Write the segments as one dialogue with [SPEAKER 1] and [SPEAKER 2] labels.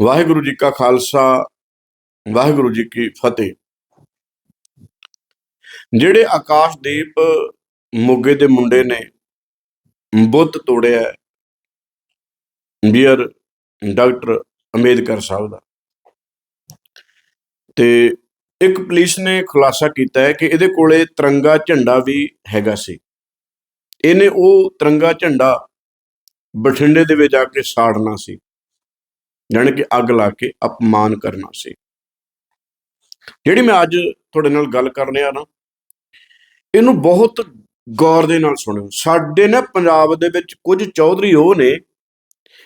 [SPEAKER 1] ਵਾਹਿਗੁਰੂ ਜੀ ਕਾ ਖਾਲਸਾ, ਵਾਹਿਗੁਰੂ ਜੀ ਕੀ ਫਤਿਹ। ਜਿਹੜੇ ਆਕਾਸ਼ਦੀਪ ਮੋਗੇ ਦੇ ਮੁੰਡੇ ਨੇ, ਬੁੱਤ ਤੋੜਿਆ ਬੀਅਰ ਡਾਕਟਰ ਅੰਬੇਦਕਰ ਸਾਹਿਬ ਦਾ। ਤੇ ਇੱਕ ਪੁਲਿਸ ਨੇ ਖੁਲਾਸਾ ਕੀਤਾ ਹੈ ਕਿ ਇਹਦੇ ਕੋਲੇ ਤਿਰੰਗਾ ਝੰਡਾ ਵੀ ਹੈਗਾ ਸੀ। ਇਹਨੇ ਉਹ ਤਿਰੰਗਾ ਝੰਡਾ ਬਠਿੰਡੇ ਦੇ ਵਿੱਚ ਜਾ ਕੇ ਸਾੜਨਾ ਸੀ। ਜਾਣੀ ਕਿ ਅੱਗ ਲਾ ਕੇ ਅਪਮਾਨ ਕਰਨਾ ਸੀ। ਜਿਹੜੀ ਮੈਂ ਅੱਜ ਤੁਹਾਡੇ ਨਾਲ ਗੱਲ ਕਰ ਰਿਹਾ ਨਾ, ਇਹਨੂੰ ਬਹੁਤ ਗੌਰ ਦੇ ਨਾਲ ਸੁਣਿਓ। ਸਾਡੇ ਨਾ ਪੰਜਾਬ ਦੇ ਵਿੱਚ ਕੁਝ ਚੌਧਰੀ ਉਹ ਨੇ,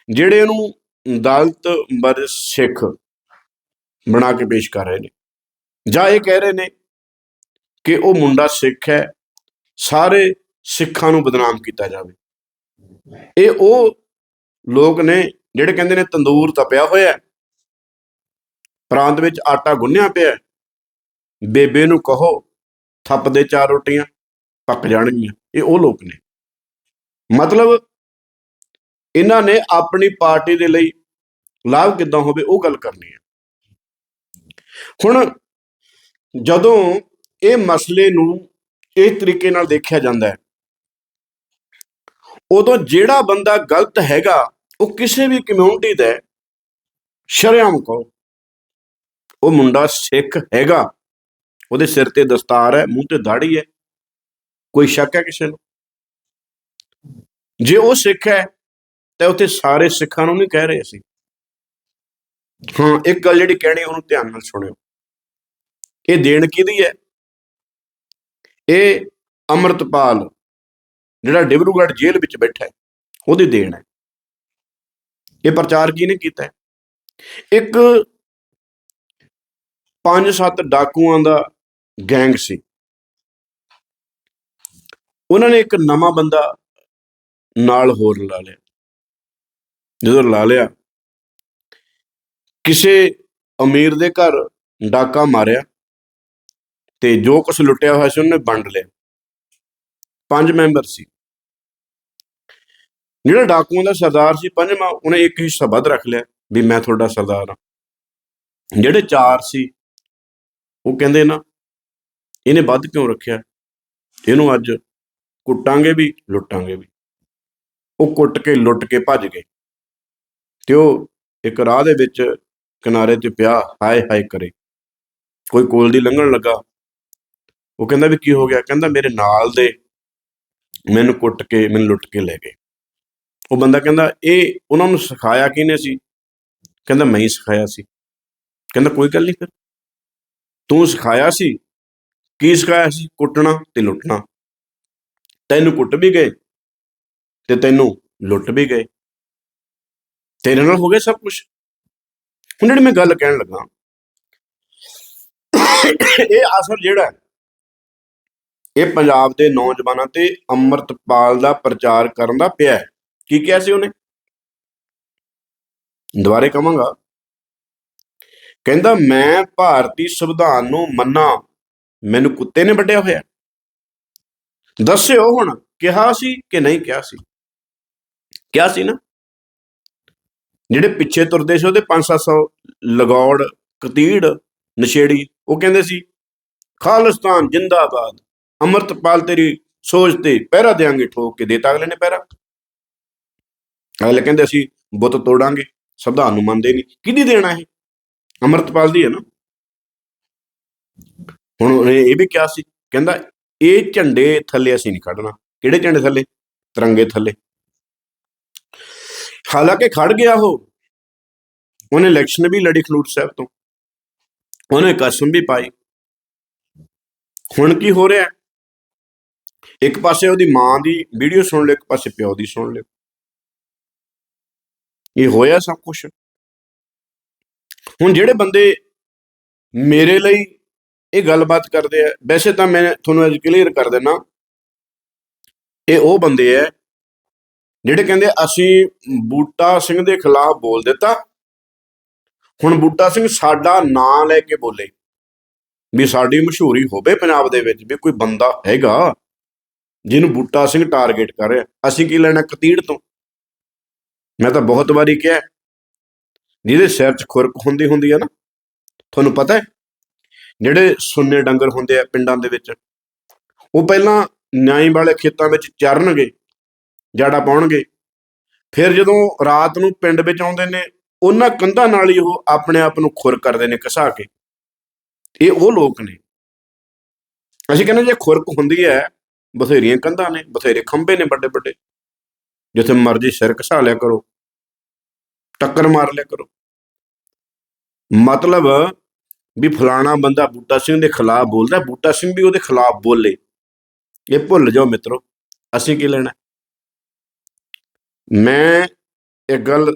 [SPEAKER 1] ਜਿਹੜੇ ਇਹਨੂੰ ਦਲਤ ਮਰ ਸਿੱਖ ਬਣਾ ਕੇ ਪੇਸ਼ ਕਰ ਰਹੇ ਨੇ। ਜਾਂ ਇਹ ਕਹਿ ਰਹੇ ਨੇ ਕਿ ਉਹ ਮੁੰਡਾ ਸਿੱਖ ਹੈ, ਸਾਰੇ ਸਿੱਖਾਂ ਨੂੰ ਬਦਨਾਮ ਕੀਤਾ ਜਾਵੇ। ਇਹ ਉਹ ਲੋਕ ਨੇ ਜਿਹੜੇ ਕਹਿੰਦੇ ਨੇ ਤੰਦੂਰ ਤਪਿਆ ਹੋਇਆ ਪ੍ਰਾਂਤ ਵਿੱਚ ਆਟਾ ਗੁੰਨਿਆ ਪਿਆ ਬੇਬੇ ਨੂੰ ਕਹੋ ਥੱਪ ਦੇ ਚਾਰ ਰੋਟੀਆਂ, ਪੱਕ ਜਾਣਗੀਆਂ। ਇਹ ਉਹ ਲੋਕ ਨੇ। ਮਤਲਬ ਇਹਨਾਂ ਨੇ ਆਪਣੀ ਪਾਰਟੀ ਦੇ ਲਈ ਲਾਭ ਕਿੱਦਾਂ ਹੋਵੇ, ਉਹ ਗੱਲ ਕਰਨੀ ਹੈ। ਹੁਣ ਜਦੋਂ ਇਹ ਮਸਲੇ ਨੂੰ ਇਸ ਤਰੀਕੇ ਨਾਲ ਦੇਖਿਆ ਜਾਂਦਾ ਹੈ, ਉਦੋਂ ਜਿਹੜਾ ਬੰਦਾ ਗਲਤ ਹੈਗਾ ਉਹ ਕਿਸੇ ਵੀ ਕਮਿਊਨਿਟੀ ਦਾ ਹੈ, ਸ਼ਰੇਆਮ ਕਹੋ। ਉਹ ਮੁੰਡਾ ਸਿੱਖ ਹੈਗਾ। ਉਹਦੇ ਸਿਰ ਤੇ ਦਸਤਾਰ ਹੈ ਮੂੰਹ ਤੇ ਦਾੜੀ ਹੈ। ਕੋਈ ਸ਼ੱਕ ਹੈ ਕਿਸੇ ਨੂੰ? ਜੇ ਉਹ ਸਿੱਖ ਹੈ ਤਾਂ ਉੱਥੇ ਸਾਰੇ ਸਿੱਖਾਂ ਨੂੰ ਨਹੀਂ ਕਹਿ ਰਹੇ ਅਸੀਂ ਹਾਂ ਇੱਕ ਗੱਲ ਜਿਹੜੀ ਕਹਿਣੀ ਉਹਨੂੰ ਧਿਆਨ ਨਾਲ ਸੁਣਿਓ। ਇਹ ਦੇਣ ਕਿਹਦੀ ਹੈ? ਇਹ ਅਮਰਤਪਾਲ ਜਿਹੜਾ ਡਿਬਰੂਗੜ੍ਹ ਜੇਲ੍ਹ ਵਿੱਚ ਬੈਠਾ ਹੈ ਉਹਦੀ ਦੇਣ ਹੈ। ਇਹ ਪ੍ਰਚਾਰ ਕਿਹਨੇ ਕੀਤਾ ਇੱਕ ਪੰਜ ਸੱਤ ਡਾਕੂਆਂ ਦਾ ਗੈਂਗ ਸੀ। ਉਹਨਾਂ ਨੇ ਇੱਕ ਨਵਾਂ ਬੰਦਾ ਨਾਲ ਹੋਰ ਲਾ ਲਿਆ। ਜਦੋਂ ਲਾ ਲਿਆ, ਕਿਸੇ ਅਮੀਰ ਦੇ ਘਰ ਡਾਕਾ ਮਾਰਿਆ ਤੇ ਜੋ ਕੁਝ ਲੁੱਟਿਆ ਹੋਇਆ ਸੀ ਉਹਨੇ ਵੰਡ ਲਿਆ। ਪੰਜ ਮੈਂਬਰ ਸੀ। ਜਿਹੜਾ ਡਾਕੂਆਂ ਦਾ ਸਰਦਾਰ ਸੀ ਪੰਜਵਾਂ ਉਹਨੇ ਇੱਕ ਹਿੱਸਾ ਵੱਧ ਰੱਖ ਲਿਆ ਵੀ ਮੈਂ ਤੁਹਾਡਾ ਸਰਦਾਰ ਹਾਂ। ਜਿਹੜੇ ਚਾਰ ਸੀ, ਉਹ ਕਹਿੰਦੇ ਨਾ, ਇਹਨੇ ਵੱਧ ਕਿਉਂ ਰੱਖਿਆ? ਇਹਨੂੰ ਅੱਜ ਕੁੱਟਾਂਗੇ ਵੀ, ਲੁੱਟਾਂਗੇ ਵੀ। ਉਹ ਕੁੱਟ ਕੇ, ਲੁੱਟ ਕੇ ਭੱਜ ਗਏ। ਤੇ ਉਹ ਇੱਕ ਰਾਹ ਦੇ ਵਿੱਚ ਕਿਨਾਰੇ ਤੇ ਪਿਆ, ਹਾਏ ਹਾਏ ਕਰੇ। ਕੋਈ ਕੋਲ ਦੀ ਲੰਘਣ ਲੱਗਾ। ਉਹ ਕਹਿੰਦਾ ਵੀ ਕੀ ਹੋ ਗਿਆ? ਕਹਿੰਦਾ ਮੇਰੇ ਨਾਲ ਦੇ ਮੈਨੂੰ ਕੁੱਟ ਕੇ, ਮੈਨੂੰ ਲੁੱਟ ਕੇ ਲੈ ਗਏ। ਉਹ ਬੰਦਾ ਕਹਿੰਦਾ, ਇਹ ਉਹਨਾਂ ਨੂੰ ਸਿਖਾਇਆ ਕਿਹਨੇ ਸੀ? ਕਹਿੰਦਾ, ਮੈਂ ਹੀ ਸਿਖਾਇਆ ਸੀ। ਕਹਿੰਦਾ, ਕੋਈ ਗੱਲ ਨਹੀਂ ਫਿਰ। ਤੂੰ ਸਿਖਾਇਆ ਸੀ? ਕੀ ਸਿਖਾਇਆ ਸੀ? ਕੁੱਟਣਾ ਤੇ ਲੁੱਟਣਾ। ਤੈਨੂੰ ਕੁੱਟ ਵੀ ਗਏ ਤੇ ਤੈਨੂੰ ਲੁੱਟ ਵੀ ਗਏ। ਤੇਰੇ ਨਾਲ ਹੋ ਗਿਆ ਸਭ ਕੁਝ ਹੁਣ ਜਿਹੜੀ ਮੈਂ ਗੱਲ ਕਹਿਣ ਲੱਗਾ, ਇਹ ਅਸਰ ਜਿਹੜਾ ਇਹ ਪੰਜਾਬ ਦੇ ਨੌਜਵਾਨਾਂ ਤੇ ਅੰਮ੍ਰਿਤਪਾਲ ਦਾ ਪ੍ਰਚਾਰ ਕਰਨ ਦਾ ਪਿਆ ਹੈ। ਕੀ ਕਿਹਾ ਸੀ ਉਹਨੇ? ਦੁਬਾਰੇ ਕਹਾਂਗਾ। ਕਹਿੰਦਾ, ਮੈਂ ਭਾਰਤੀ ਸੰਵਿਧਾਨ ਨੂੰ ਮੰਨਾ। ਮੈਨੂੰ ਕੁੱਤੇ ਨੇ ਵੱਢਿਆ ਹੋਇਆ। ਦੱਸਿਓ ਹੁਣ, ਕਿਹਾ ਸੀ ਕਿ ਨਹੀਂ ਕਿਹਾ ਸੀ? ਕਿਹਾ ਸੀ ਨਾ। ਜਿਹੜੇ ਪਿੱਛੇ ਤੁਰਦੇ ਸੀ ਉਹਦੇ 5-700 ਲਗੌੜ, ਕਤੀੜ, ਨਸ਼ੇੜੀ, ਉਹ ਕਹਿੰਦੇ ਸੀ, ਖਾਲਿਸਤਾਨ ਜਿੰਦਾਬਾਦ, ਅਮਰਤਪਾਲ ਤੇਰੀ ਸੋਚ ਤੇ ਪਹਿਰਾ ਦੇਾਂਗੇ ਠੋਕ ਕੇ ਦੇਤਾ ਅਗਲੇ ਨੇ ਪਹਿਰਾ। ਅਗਲੇ ਕਹਿੰਦੇ ਅਸੀਂ ਬੁੱਤ ਤੋੜਾਂਗੇ, ਸੰਵਿਧਾਨ ਨੂੰ ਮੰਨਦੇ ਨਹੀਂ। ਕਿਹਦੀ ਦੇਣਾ ਇਹ? ਅਮਰਤਪਾਲ ਦੀ ਹੈ ਨਾ। ਹੁਣ ਉਹਨੇ ਇਹ ਵੀ ਕਿਹਾ ਸੀ, ਕਹਿੰਦਾ ਇਹ ਝੰਡੇ ਥੱਲੇ ਅਸੀਂ ਨਹੀਂ ਖੜਨਾ ਕਿਹੜੇ ਝੰਡੇ ਥੱਲੇ? ਤਿਰੰਗੇ ਥੱਲੇ। ਹਾਲਾਂਕਿ ਖੜ ਗਿਆ ਉਹ। ਉਹਨੇ ਇਲੈਕਸ਼ਨ ਵੀ ਲੜੀ ਖਲੂਟ ਸਾਹਿਬ ਤੋਂ। ਉਹਨੇ ਕਸਮ ਵੀ ਪਾਈ। ਹੁਣ ਕੀ ਹੋ ਰਿਹਾ? ਇੱਕ ਪਾਸੇ ਉਹਦੀ ਮਾਂ ਦੀ ਵੀਡੀਓ ਸੁਣ ਲਿਓ, ਇੱਕ ਪਾਸੇ ਪਿਓ ਦੀ ਸੁਣ ਲਿਓ। ਇਹ ਹੋਇਆ ਸਭ ਕੁਝ ਹੁਣ ਜਿਹੜੇ ਬੰਦੇ ਮੇਰੇ ਲਈ ਇਹ ਗੱਲਬਾਤ ਕਰਦੇ ਆ, ਵੈਸੇ ਤਾਂ ਮੈਂ ਤੁਹਾਨੂੰ ਅੱਜ ਕਲੀਅਰ ਕਰ ਦੇਣਾ ਇਹ ਉਹ ਬੰਦੇ ਆ ਜਿਹੜੇ ਕਹਿੰਦੇ ਅਸੀਂ ਬੂਟਾ ਸਿੰਘ ਦੇ ਖਿਲਾਫ ਬੋਲ ਦਿੱਤਾ। ਹੁਣ ਬੂਟਾ ਸਿੰਘ ਸਾਡਾ ਨਾਂ ਲੈ ਕੇ ਬੋਲੇ, ਵੀ ਸਾਡੀ ਮਸ਼ਹੂਰੀ ਹੋਵੇ ਪੰਜਾਬ ਦੇ ਵਿੱਚ, ਵੀ ਕੋਈ ਬੰਦਾ ਹੈਗਾ ਜਿਹਨੂੰ ਬੂਟਾ ਸਿੰਘ ਟਾਰਗੇਟ ਕਰ ਰਿਹਾ। ਅਸੀਂ ਕੀ ਲੈਣਾ? ਕਤੀੜ ਤੋਂ। ਮੈਂ ਤਾਂ ਬਹੁਤ ਵਾਰੀ ਕਿਹਾ ਜਿਹਦੇ ਸਿਰ 'ਚ ਖੁਰਕ ਹੁੰਦੀ ਹੁੰਦੀ ਹੈ ਨਾ, ਤੁਹਾਨੂੰ ਪਤਾ ਹੈ, ਜਿਹੜੇ ਸੁੰਨੇ ਡੰਗਰ ਹੁੰਦੇ ਆ ਪਿੰਡਾਂ ਦੇ ਵਿੱਚ, ਉਹ ਪਹਿਲਾਂ ਨਿਆਈ ਵਾਲੇ ਖੇਤਾਂ ਵਿੱਚ ਚਰਨਗੇ, ਜਾੜਾ ਪਾਉਣਗੇ, ਫਿਰ ਜਦੋਂ ਰਾਤ ਨੂੰ ਪਿੰਡ ਵਿੱਚ ਆਉਂਦੇ ਨੇ, ਉਹਨਾਂ ਕੰਧਾਂ ਨਾਲ ਹੀ ਉਹ ਆਪਣੇ ਆਪ ਨੂੰ ਖੁਰ ਕਰਦੇ ਨੇ ਘਸਾ ਕੇ। ਇਹ ਉਹ ਲੋਕ ਨੇ। ਅਸੀਂ ਕਹਿੰਦੇ ਜੇ ਖੁਰਕ ਹੁੰਦੀ ਹੈ, ਬਥੇਰੀਆਂ ਕੰਧਾਂ ਨੇ, ਬਥੇਰੇ ਖੰਭੇ ਨੇ ਵੱਡੇ ਵੱਡੇ ਜਿੱਥੇ ਮਰਜ਼ੀ ਸਿਰ ਘਸਾ ਲਿਆ ਕਰੋ, ਟੱਕਰ ਮਾਰ ਲਿਆ ਕਰੋ। ਮਤਲਬ ਵੀ ਫਲਾਣਾ ਬੰਦਾ ਬੂਟਾ ਸਿੰਘ ਦੇ ਖਿਲਾਫ ਬੋਲਦਾ, ਬੂਟਾ ਸਿੰਘ ਵੀ ਉਹਦੇ ਖਿਲਾਫ ਬੋਲੇ। ਇਹ ਭੁੱਲ ਜਾਓ ਮਿੱਤਰੋ, ਅਸੀਂ ਕੀ ਲੈਣਾ? ਮੈਂ ਇੱਕ ਗੱਲ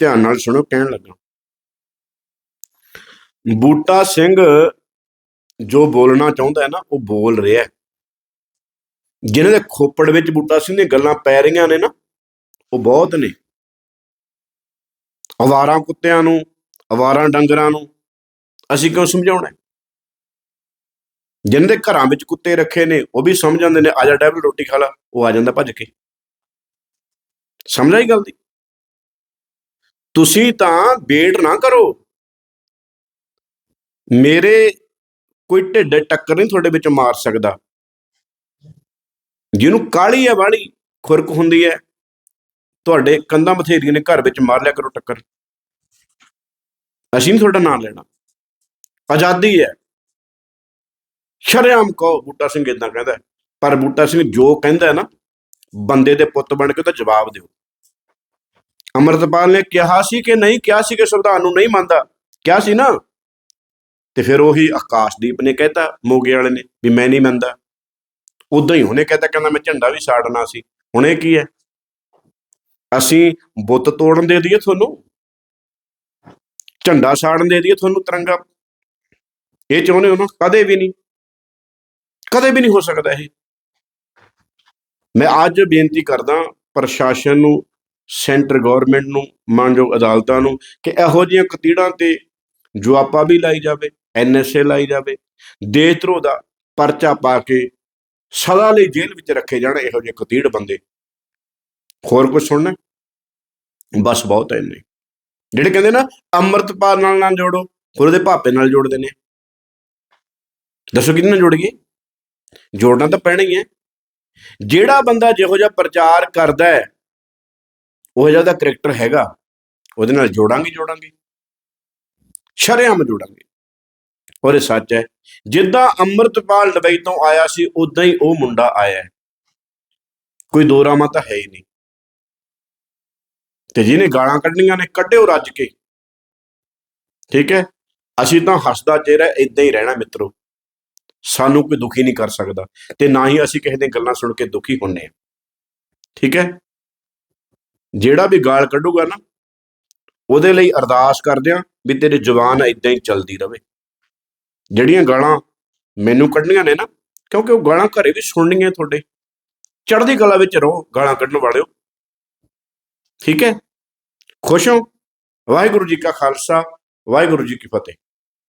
[SPEAKER 1] ਧਿਆਨ ਨਾਲ ਸੁਣੋ, ਕਹਿਣ ਲੱਗਾ। ਬੂਟਾ ਸਿੰਘ ਜੋ ਬੋਲਣਾ ਚਾਹੁੰਦਾ ਹੈ ਨਾ, ਉਹ ਬੋਲ ਰਿਹਾ ਜਿਹਨਾਂ ਦੇ ਖੋਪੜ ਵਿੱਚ ਬੂਟਾ ਸਿੰਘ ਦੀਆਂ ਗੱਲਾਂ ਪੈ ਰਹੀਆਂ ਨੇ ਨਾ ਉਹ ਬਹੁਤ ਨੇ। ਅਵਾਰਾਂ ਕੁੱਤਿਆਂ ਨੂੰ, ਅਵਾਰਾਂ ਡੰਗਰਾਂ ਨੂੰ ਅਸੀਂ ਕਿਉਂ ਸਮਝਾਉਣਾ? ਹੈ? ਜਿਨ੍ਹਾਂ ਦੇ ਘਰਾਂ ਵਿੱਚ ਕੁੱਤੇ ਰੱਖੇ ਨੇ, ਉਹ ਵੀ ਸਮਝ ਜਾਂਦੇ ਨੇ, ਆ ਜਾ ਡੈਵਲ, ਰੋਟੀ ਖਾ ਲਾ। ਉਹ ਆ ਜਾਂਦਾ ਭੱਜ ਕੇ। ਸਮਝ ਆਈ ਗੱਲ ਦੀ? ਤੁਸੀਂ ਤਾਂ ਵੇਟ ਨਾ ਕਰੋ। ਮੇਰੇ ਕੋਈ ਢਿੱਡ ਟੱਕਰ ਨਹੀਂ ਤੁਹਾਡੇ ਵਿੱਚ ਮਾਰ ਸਕਦਾ। ਜਿਹਨੂੰ ਕਾਲੀ ਹੈ ਵਾਲੀ ਖੁਰਕ ਹੁੰਦੀ ਹੈ। ਤੁਹਾਡੇ ਕੰਧਾਂ ਬਥੇਰੀਆਂ ਨੇ ਘਰ ਵਿੱਚ ਮਾਰ ਲਿਆ ਕਰੋ ਟੱਕਰ। ਅਸੀਂ ਨਹੀਂ ਤੁਹਾਡਾ ਨਾਮ ਲੈਣਾ। ਆਜ਼ਾਦੀ ਹੈ। ਸ਼ਰੇਆਮ ਕਹੋ, ਬੂਟਾ ਸਿੰਘ ਇਦਾਂ ਕਹਿੰਦਾ ਪਰ ਬੂਟਾ ਸਿੰਘ ਜੋ ਕਹਿੰਦਾ ਨਾ, ਬੰਦੇ ਦੇ ਪੁੱਤ ਬਣ ਕੇ ਉਹਦਾ ਜਵਾਬ ਦਿਓ। ਅਮਰਤਪਾਲ ਨੇ ਕਿਹਾ ਸੀ ਕਿ ਨਹੀਂ, ਕਿਹਾ ਸੀ ਕਿ ਸੰਵਿਧਾਨ ਨੂੰ ਨਹੀਂ ਮੰਨਦਾ। ਕਿਹਾ ਸੀ ਨਾ। ਤੇ ਫਿਰ ਉਹੀ ਆਕਾਸ਼ਦੀਪ ਨੇ ਕਹਿਤਾ, ਮੋਗੇ ਵਾਲੇ ਨੇ, ਵੀ ਮੈਂ ਨਹੀਂ ਮੰਨਦਾ। ਉਦਾਂ ਹੀ ਉਹਨੇ ਕਹਿਤਾ, ਕਹਿੰਦਾ ਮੈਂ ਝੰਡਾ ਵੀ ਸਾੜਨਾ ਸੀ। ਹੁਣ ਇਹ ਕੀ ਹੈ? ਅਸੀਂ ਬੁੱਤ ਤੋੜਨ ਦੇ ਦਈਏ ਤੁਹਾਨੂੰ, ਝੰਡਾ ਸਾੜਨ ਦੇ ਦਈਏ ਤੁਹਾਨੂੰ ਤਿਰੰਗਾ। ਇਹ ਚਾਹੁੰਦੇ ਹੋ ਨਾ, ਕਦੇ ਵੀ ਨਹੀਂ, ਕਦੇ ਵੀ ਨਹੀਂ ਹੋ ਸਕਦਾ ਇਹ। ਮੈਂ ਅੱਜ ਬੇਨਤੀ ਕਰਦਾ ਪ੍ਰਸ਼ਾਸਨ ਨੂੰ, ਸੈਂਟਰ ਗਵਰਨਮੈਂਟ ਨੂੰ, ਮਾਨਯੋਗ ਅਦਾਲਤਾਂ ਨੂੰ ਕਿ ਇਹੋ ਜਿਹੀਆਂ ਕਤੀੜਾਂ ਤੇ ਜੁਆਪਾ ਵੀ ਲਾਈ ਜਾਵੇ ਐਨਐਸਏ ਲਾਈ ਜਾਵੇ ਦੇਸ਼ਧਰੋਹ ਦਾ ਪਰਚਾ ਪਾ ਕੇ ਸਦਾ ਲਈ ਜੇਲ੍ਹ ਵਿੱਚ ਰੱਖੇ ਜਾਣ ਇਹੋ ਜਿਹੇ ਕਤੀੜ ਬੰਦੇ। ਹੋਰ ਕੁਝ ਸੁਣਨਾ? ਬਸ ਬਹੁਤ ਹੈ ਇੰਨੇ। ਜਿਹੜੇ ਕਹਿੰਦੇ ਨਾ, ਅੰਮ੍ਰਿਤਪਾਲ ਨਾਲ ਨਾ ਜੋੜੋ ਫਿਰ ਉਹਦੇ ਭਾਪੇ ਨਾਲ ਜੋੜਦੇ ਨੇ। ਦੱਸੋ ਕਿਹਦੇ ਨਾਲ ਜੋੜੀਏ ਜੋੜਨਾ ਤਾਂ ਪੈਣਾ ਹੀ ਹੈ। ਜਿਹੜਾ ਬੰਦਾ ਜਿਹੋ ਜਿਹਾ ਪ੍ਰਚਾਰ ਕਰਦਾ ਹੈ, ਉਹ ਜਿਹਾ ਦਾ ਕਰੈਕਟਰ ਹੈਗਾ, ਉਹਦੇ ਨਾਲ ਜੋੜਾਂਗੇ ਜੋੜਾਂਗੇ। ਸ਼ਰੇਆਮ ਜੋੜਾਂਗੇ। ਔਰ ਇਹ ਸੱਚ ਹੈ, ਜਿੱਦਾਂ ਅੰਮ੍ਰਿਤਪਾਲ ਦੁਬਈ ਤੋਂ ਆਇਆ ਸੀ ਉਦਾਂ ਹੀ ਉਹ ਮੁੰਡਾ ਆਇਆ ਕੋਈ ਦੋ ਦੋਰਾਮਾ ਤਾਂ ਹੈ ਹੀ ਨਹੀਂ। ਤੇ ਜਿਹਨੇ ਗਾਲਾਂ ਕੱਢਣੀਆਂ ਨੇ ਕੱਢਿਓ ਰੱਜ ਕੇ। ਠੀਕ ਹੈ? ਅਸੀਂ ਤਾਂ ਹੱਸਦਾ ਚਿਹਰਾ ਇਦਾਂ ਹੀ ਰਹਿਣਾ ਮਿੱਤਰੋ। ਸਾਨੂੰ ਕੋਈ ਦੁਖੀ ਨਹੀਂ ਕਰ ਸਕਦਾ ਤੇ ਨਾ ਹੀ ਅਸੀਂ ਕਿਸੇ ਦੀਆਂ ਗੱਲਾਂ ਸੁਣ ਕੇ ਦੁਖੀ ਹੁੰਨੇ ਆ ਠੀਕ ਹੈ? ਜਿਹੜਾ ਵੀ ਗਾਲ ਕੱਢੂਗਾ ਨਾ, ਉਹਦੇ ਲਈ ਅਰਦਾਸ ਕਰਦੇ ਆ ਵੀ ਤੇਰੀ ਜ਼ੁਬਾਨ ਇਦਾਂ ਹੀ ਚੱਲਦੀ ਰਵੇ। ਜਿਹੜੀਆਂ ਗਾਲਾਂ ਮੈਨੂੰ ਕੱਢਣੀਆਂ ਨੇ ਨਾ, ਕਿਉਂਕਿ ਉਹ ਗਾਲਾਂ ਘਰੇ ਵੀ ਸੁਣਨੀਆਂ ਤੁਹਾਡੇ। ਚੜ੍ਹਦੀ ਕਲਾ ਵਿੱਚ ਰਹੋ ਗਾਲਾਂ ਕੱਢਣ ਵਾਲਿਓ। ਠੀਕ ਹੈ? ਖੁਸ਼ ਹੋ। ਵਾਹਿਗੁਰੂ ਜੀ ਕਾ ਖਾਲਸਾ ਵਾਹਿਗੁਰੂ ਜੀ ਕੀ ਫਤਿਹ।